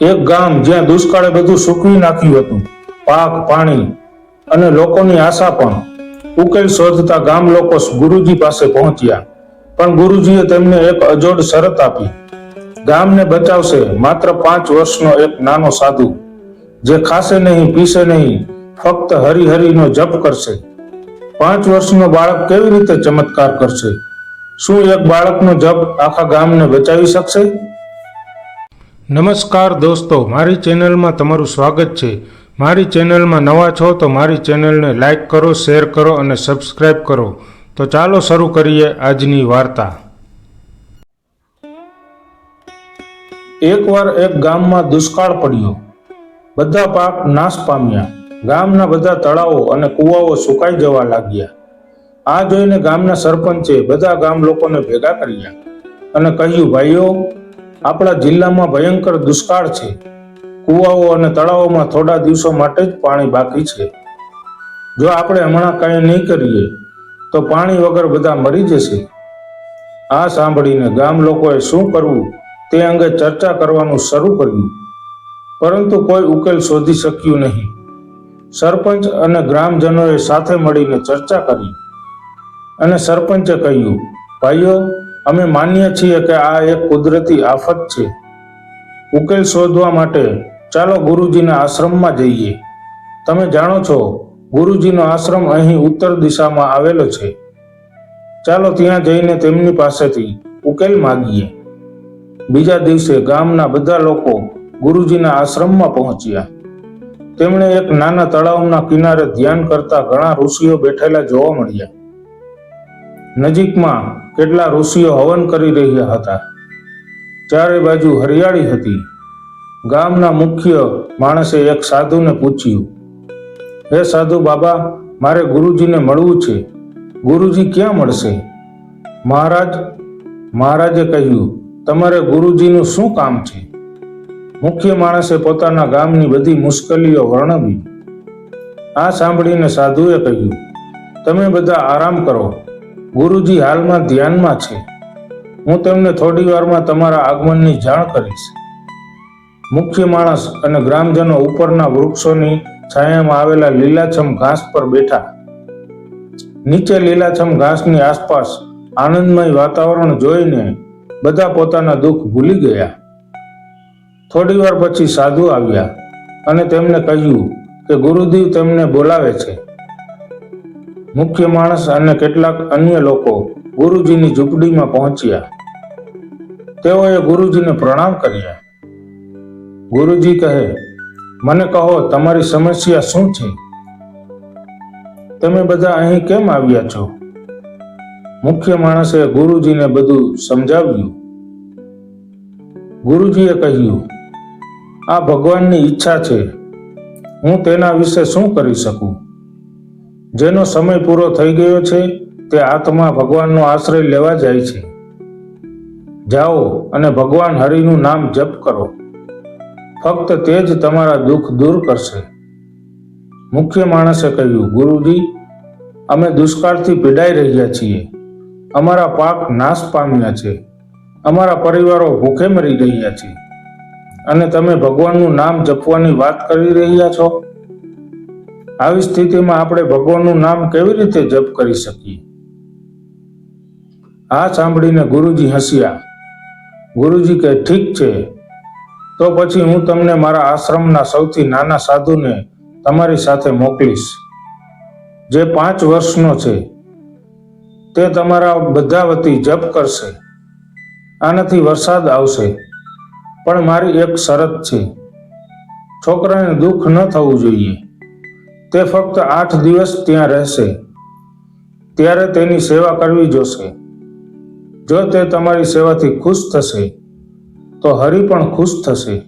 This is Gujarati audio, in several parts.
એક ગામ જ્યાં દુષ્કાળે બધું સૂકવી નાખ્યું હતું. પાક, પાણી અને લોકોની આશા પણ ઉકેલ શોધતા ગામ લોકો ગુરુજી પાસે પહોંચ્યા. પણ ગુરુજીએ તેમને એક અજોડ શરત આપી. ગામને બચાવશે માત્ર પાંચ વર્ષનો એક નાનો સાધુ, જે ખાશે નહીં, પીશે નહીં, ફક્ત હરિહરિનો જપ કરશે. પાંચ વર્ષનો બાળક કેવી રીતે ચમત્કાર કરશે? શું એક બાળકનો જપ આખા ગામને બચાવી શકશે? નમસ્કાર દોસ્તો, મારી ચેનલમાં તમારું સ્વાગત છે. મારી ચેનલમાં નવા છો તો મારી ચેનલને લાઇક કરો, શેર કરો અને સબસ્ક્રાઇબ કરો. તો ચાલો શરૂ કરીએ આજની વાર્તા. એકવાર એક ગામમાં દુષ્કાળ પડ્યો. બધા પાક નાશ પામ્યા. ગામના બધા તળાવો અને કૂવાઓ સુકાઈ જવા લાગ્યા. આ જોઈને ગામના સરપંચે બધા ગામ લોકોને ભેગા કર્યા અને કહ્યું, ભાઈઓ આપણા જિલ્લામાં ભયંકર દુષ્કાળ છે. કૂવાઓ અને તળાવોમાં થોડા દિવસો માટે જ પાણી બાકી છે. જો આપણે હમણાં કંઈ નહીં કરીએ, તો પાણી વગર બધા મરી જશે. આ સાંભળીને ગામ લોકોએ શું કરવું તે અંગે ચર્ચા કરવાનું શરૂ કર્યું. પરંતુ કોઈ ઉકેલ શોધી શક્યું નહીં. સરપંચ અને ગ્રામજનોએ સાથે મળીને ચર્ચા કરી. અને સરપંચે કહ્યું, ભાઈઓ અમે માનીએ છીએ કે આ એક કુદરતી આફત છે. ઉકેલ શોધવા માટે ચાલો ગુરુજીના આશ્રમમાં જઈએ. તમે જાણો છો, ગુરુજીનો આશ્રમ અહીં ઉત્તર દિશામાં આવેલો છે. ચાલો ત્યાં જઈને તેમની પાસેથી ઉકેલ માગીએ. બીજા દિવસે ગામના બધા લોકો ગુરુજીના આશ્રમમાં પહોંચ્યા. તેમણે એક નાના તળાવના કિનારે ધ્યાન કરતા ઘણા ઋષિઓ બેઠેલા જોવા મળ્યા. નજીકમાં કેટલા ઋષિઓ હવન કરી રહ્યા હતા. ચારે બાજુ હરિયાળી હતી. ગામના મુખ્ય માણસે એક સાધુને પૂછ્યું, હે સાધુ બાબા, મારે ગુરુજીને મળવું છે. ગુરુજી ક્યાં મળશે? મહારાજ, મહારાજે કહ્યું, તમારે ગુરુજીનું શું કામ છે? મુખ્ય માણસે પોતાના ગામની બધી મુશ્કેલીઓ વર્ણવી. આ સાંભળીને સાધુએ કહ્યું, તમે બધા આરામ કરો. ગુરુજી હાલમાં ધ્યાનમાં છે. હું તેમને થોડી વારમાં તમારા આગમનની જાણ કરીશ. મુખ્ય માણસ અને ગ્રામજનો ઉપરના વૃક્ષોની છાયામાં આવેલા લીલાછમ ઘાસ પર બેઠા. નીચે લીલાછમ ઘાસની આસપાસ આનંદમય વાતાવરણ જોઈને બધા પોતાના દુઃખ ભૂલી ગયા. થોડી વાર પછી સાધુ આવ્યા અને તેમને કહ્યું કે ગુરુદેવ તેમને બોલાવે છે. મુખ્ય માણસ અને કેટલાક અન્ય લોકો ગુરુજીની ઝૂંપડીમાં પહોંચ્યા. તેઓએ ગુરુજીને પ્રણામ કર્યા. ગુરુજી કહે, મને કહો, તમારી સમસ્યા શું છે? તમે બધા અહીં કેમ આવ્યા છો? મુખ્ય માણસે ગુરુજીને બધું સમજાવ્યું. ગુરુજીએ કહ્યું, આ ભગવાનની ઈચ્છા છે. હું તેના વિશે શું કરી શકું? જેનો સમય પૂરો થઈ ગયો છે, તે આત્મા ભગવાનનો આશ્રય લેવા જાય છે. જાઓ અને ભગવાન હરિનું નામ જપ કરો. ફક્ત તે જ તમારા દુઃખ દૂર કરશે. મુખ્ય માણસે કહ્યું, ગુરુજી, અમે દુષ્કાળથી પીડાઈ રહ્યા છીએ. અમારા પાક નાશ પામ્યા છે. અમારા પરિવારો ભૂખે મરી રહ્યા છે. અને તમે ભગવાનનું નામ જપવાની વાત કરી રહ્યા છો? આવી સ્થિતિમાં આપણે ભગવાનનું નામ કેવી રીતે જપ કરી શકીએ? આ સાંભળીને ગુરુજી હસ્યા. ગુરુજી કે, ઠીક છે. તો પછી હું તમને મારા આશ્રમના સૌથી નાના સાધુને તમારી સાથે મોકલીશ. જે પાંચ વર્ષનો છે, તે તમારા બધા વતી જપ કરશે. આનાથી વરસાદ આવશે. પણ મારી એક શરત છે. છોકરાને દુઃખ ન થવું જોઈએ. તે ફક્ત આઠ દિવસ ત્યાં રહેશે. ત્યારે તેની સેવા કરવી જોશે. જો તે તમારી સેવાથી ખુશ થશે, તો હરિ પણ ખુશ થશે.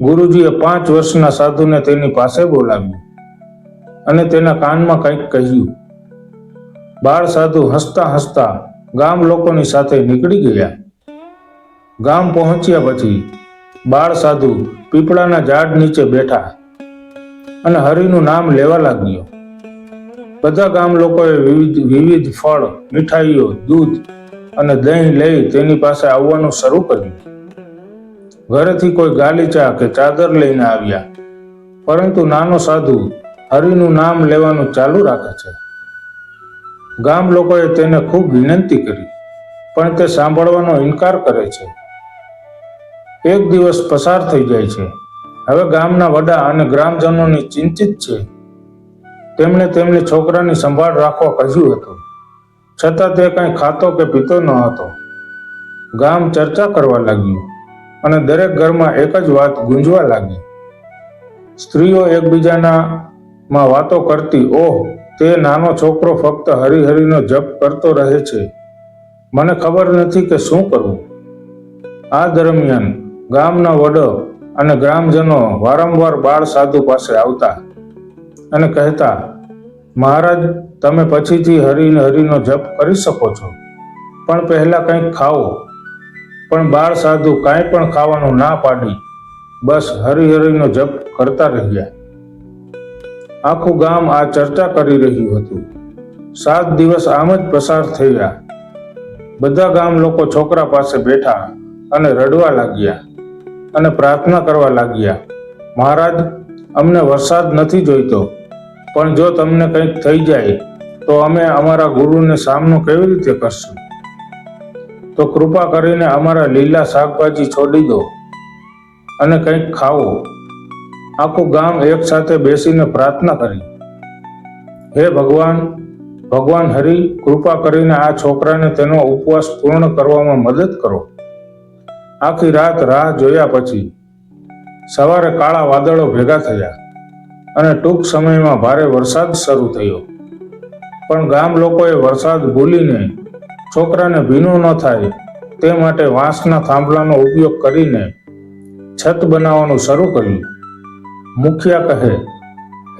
ગુરુજીએ પાંચ વર્ષના સાધુને તેની પાસે બોલાવ્યું અને તેના કાનમાં કંઈક કહ્યું. બાળ સાધુ હસતા હસતા ગામ લોકોની સાથે નીકળી ગયા. ગામ પહોંચ્યા પછી બાળ સાધુ પીપળાના ઝાડ નીચે બેઠા. અને હરિનું નામ લેવા લાગ્યો બધા ગામ લોકોએ વિવિધ વિવિધ ફળ, મીઠાઈઓ, દૂધ અને દહીં લઈ તેની પાસે આવવાનું શરૂ કર્યું. ઘરેથી કોઈ ગાલીચા કે ચાદર લઈને આવ્યા. પરંતુ નાનો સાધુ હરિનું નામ લેવાનું ચાલુ રાખે છે. ગામ લોકોએ તેને ખૂબ વિનંતી કરી, પણ તે સાંભળવાનો ઇનકાર કરે છે. એક દિવસ પસાર થઈ જાય છે. હવે ગામના વડા અને ગ્રામજનોની ચિંતિત છે. તેમણે તેમની છોકરાની સંભાળ રાખવા કહ્યું હતું. છતાં તે કંઈ ખાતો કે પીતો ન હતો. ગામ ચર્ચા કરવા લાગ્યું અને દરેક ઘરમાં એક જ વાત ગુંજવા લાગી. સ્ત્રીઓ એકબીજાના માં વાતો કરતી, ઓહ, તે નાનો છોકરો ફક્ત હરિહરિનો જપ કરતો રહે છે. મને ખબર નથી કે શું કરવું આ દરમિયાન ગામના વડો અને ગ્રામજનો વારંવાર બાળ સાધુ પાસે આવતા અને કહેતા, મહારાજ, તમે પછીથી હરિને હરિનો જપ કરી શકો છો. પણ પહેલા કંઈક ખાઓ. પણ બાળ સાધુ કાંઈ પણ ખાવાનું ના પાડી, બસ હરિહરિનો જપ કરતા રહ્યા. આખું ગામ આ ચર્ચા કરી રહ્યું હતું. સાત દિવસ આમ જ પસાર થયા. બધા ગામ લોકો છોકરા પાસે બેઠા અને રડવા લાગ્યા. અને પ્રાર્થના કરવા લાગ્યા, મહારાજ, અમને વરસાદ નથી જોઈતો, પણ જો તમને કંઈક થઈ જાય, તો અમે અમારા ગુરુને સામનો કેવી રીતે કરશું? તો કૃપા કરીને અમારા લીલા શાકભાજી છોડી દો અને કંઈક ખાઓ. આખું ગામ એક સાથે બેસીને પ્રાર્થના કરી. હે ભગવાન ભગવાન હરિ, કૃપા કરીને આ છોકરાને તેનો ઉપવાસ પૂર્ણ કરવામાં મદદ કરો. આખી રાત રાહ જોયા પછી સવારે કાળા વાદળો ભેગા થયા અને ટૂંક સમયમાં ભારે વરસાદ શરૂ થયો. પણ ગામ લોકોએ વરસાદ ભૂલીને છોકરાને ભીનું ન થાય તે માટે વાંસના થાંભલાનો ઉપયોગ કરીને છત બનાવવાનું શરૂ કર્યું. મુખિયા કહે,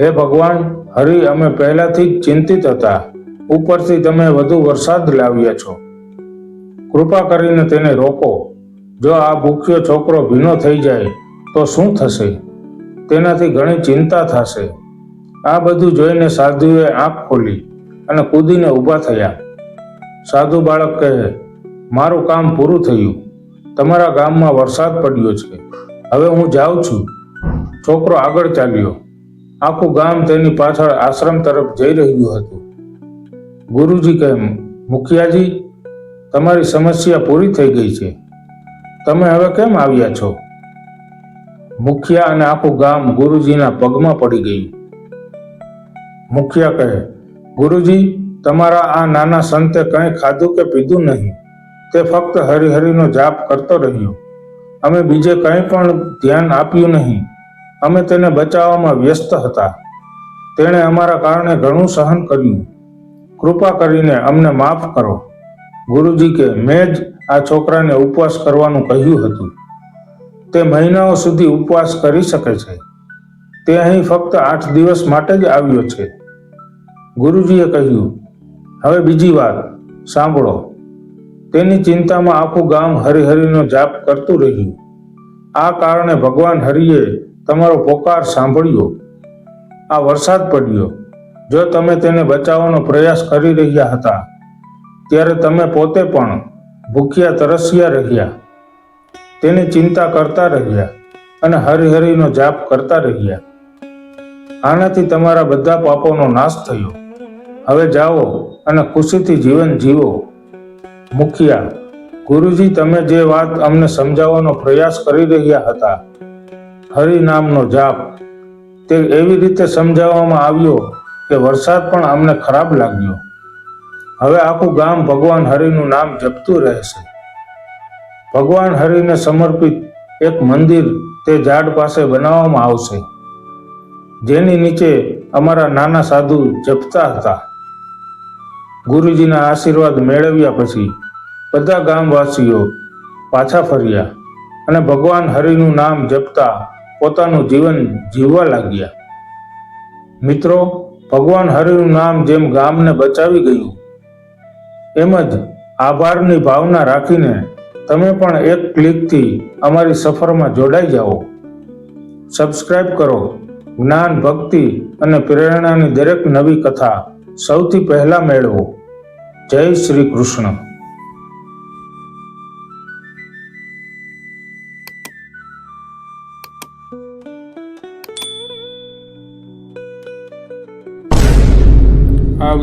હે ભગવાન, હરિ, અમે પહેલાથી જ ચિંતિત હતા. ઉપરથી તમે વધુ વરસાદ લાવ્યા છો. કૃપા કરીને તેને રોકો. જો આ ભૂખ્યો છોકરો ભીનો થઈ જાય, તો શું થશે? તેનાથી ઘણી ચિંતા થશે. આ બધું જોઈને સાધુએ આંખ ખોલી અને કૂદીને ઊભા થયા. સાધુ બાળક કહે, મારું કામ પૂરું થયું. તમારા ગામમાં વરસાદ પડ્યો છે. હવે હું જાઉં છું. છોકરો આગળ ચાલ્યો. આખું ગામ તેની પાછળ આશ્રમ તરફ જઈ રહ્યું હતું. ગુરુજી કહે, મુખિયાજી, તમારી સમસ્યા પૂરી થઈ ગઈ છે. તમે હવે કેમ આવ્યા છો? મુખિયા અને આખું ગામ ગુરુજીના પગમાં પડી ગયું. મુખિયા કહે, ગુરુજી, તમારા આ નાના સંતે કંઈ ખાધું કે પીધું નહીં? તે ફક્ત હરિહરિનો જાપ કરતો રહ્યો. અમે બીજે કંઈ પણ ધ્યાન આપ્યું નહીં. અમે તેને બચાવવામાં વ્યસ્ત હતા. તેણે અમારા કારણે ઘણું સહન કર્યું. કૃપા કરીને અમને માફ કરો. ગુરુજી કે, મેં જ આ છોકરાને ઉપવાસ કરવાનું કહ્યું હતું. તે મહિનાઓ સુધી ઉપવાસ કરી શકે છે. તે અહીં ફક્ત આઠ દિવસ માટે જ આવ્યો છે. ગુરુજીએ કહ્યું, હવે બીજી વાત, સાંભળો. તેની ચિંતામાં આખું ગામ હરિહરિનો જાપ કરતું રહ્યું. આ કારણે ભગવાન હરિએ તમારો પોકાર સાંભળ્યો. આ વરસાદ પડ્યો. જો તમે તેને બચાવવાનો પ્રયાસ કરી રહ્યા હતા, ત્યારે તમે પોતે પણ ભૂખ્યા તરસ્યા રહ્યા. તેની ચિંતા કરતા રહ્યા અને હરિહરિનો જાપ કરતા રહ્યા. આનાથી તમારા બધા પાપોનો નાશ થયો. હવે જાઓ અને ખુશીથી જીવન જીવો. મુખિયા, ગુરુજી તમે જે વાત અમને સમજાવવાનો પ્રયાસ કરી રહ્યા હતા, હરિ નામનો જાપ, તે એવી રીતે સમજાવવામાં આવ્યો કે વરસાદ પણ અમને ખરાબ લાગ્યો. હવે આખું ગામ ભગવાન હરિનું નામ જપતું રહેશે. ભગવાન હરિને સમર્પિત એક મંદિર તે ઝાડ પાસે બનાવવામાં આવશે. જેની નીચે અમારા નાના સાધુ જપતા હતા. ગુરુજીના આશીર્વાદ મેળવ્યા પછી બધા ગામવાસીઓ પાછા ફર્યા અને ભગવાન હરિનું નામ જપતા પોતાનું જીવન જીવવા લાગ્યા. મિત્રો, ભગવાન હરિનું નામ જેમ ગામને બચાવી ગયું એમ જ આભારની ભાવના રાખીને તમે પણ એક ક્લિકથી અમારી સફરમાં જોડાઈ જાઓ. સબસ્ક્રાઇબ કરો. જ્ઞાન, ભક્તિ અને પ્રેરણાની દરેક નવી કથા સૌથી પહેલા મેળવો. જય શ્રી કૃષ્ણ.